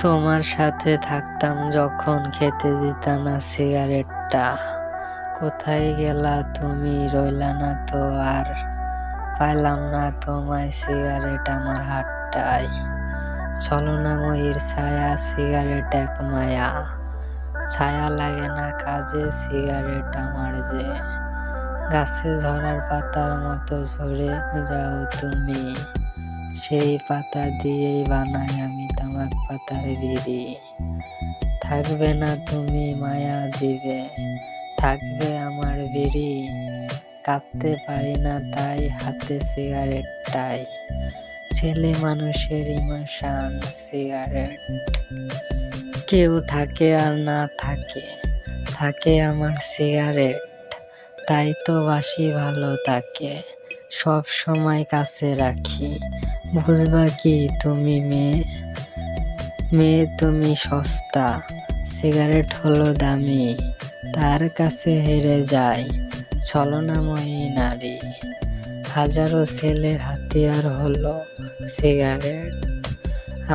তোমার সাথে থাকতাম যখন খেতে দিতা না সিগারেটটা। কোথায় গেলা তুমি? রইলা না তো আর পাইলাম না তোমায় সিগারেট আমার হাতটায়। ছলনাময়ীর ছায়া, সিগারেট এক মায়া। ছায়া লাগে না কাজে, সিগারেট আমার যে। গাছে ঝরার পাতার মতো ঝরে যাও তুমি। সেই পাতা দিয়েই বানাই আমি তামাক পাতার বিড়ি। থাকবে না তুমি মায়া দিবে থাকবে আমার বিড়ি। কাঁদতে পারি না তাই হাতে সিগারেটটাই, ছেলে মানুষের ইমোশন সিগারেট। কেউ থাকে আর না থাকে থাকে আমার সিগারেট, তাই তো বাসি ভালো তাকে, সব সময় কাছে রাখি। বুঝবা কি তুমি মেয়ে মেয়ে তুমি সস্তা, সিগারেট হলো দামি, তার কাছে হেরে যায় ছলনাময়ী নারী। হাজারো ছেলের হাতিয়ার হলো সিগারেট,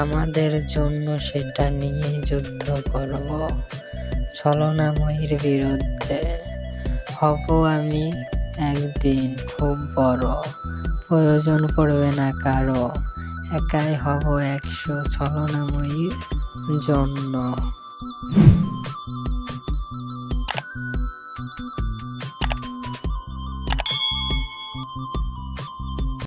আমাদের জন্য সেটা নিয়ে যুদ্ধ করব, ছলনাময়ীর বিরুদ্ধে। হব আমি একদিন খুব বড়। প্রয়োজন পড়বে না কারও। একাই হব একশো ছলনাময়ীর জন্য।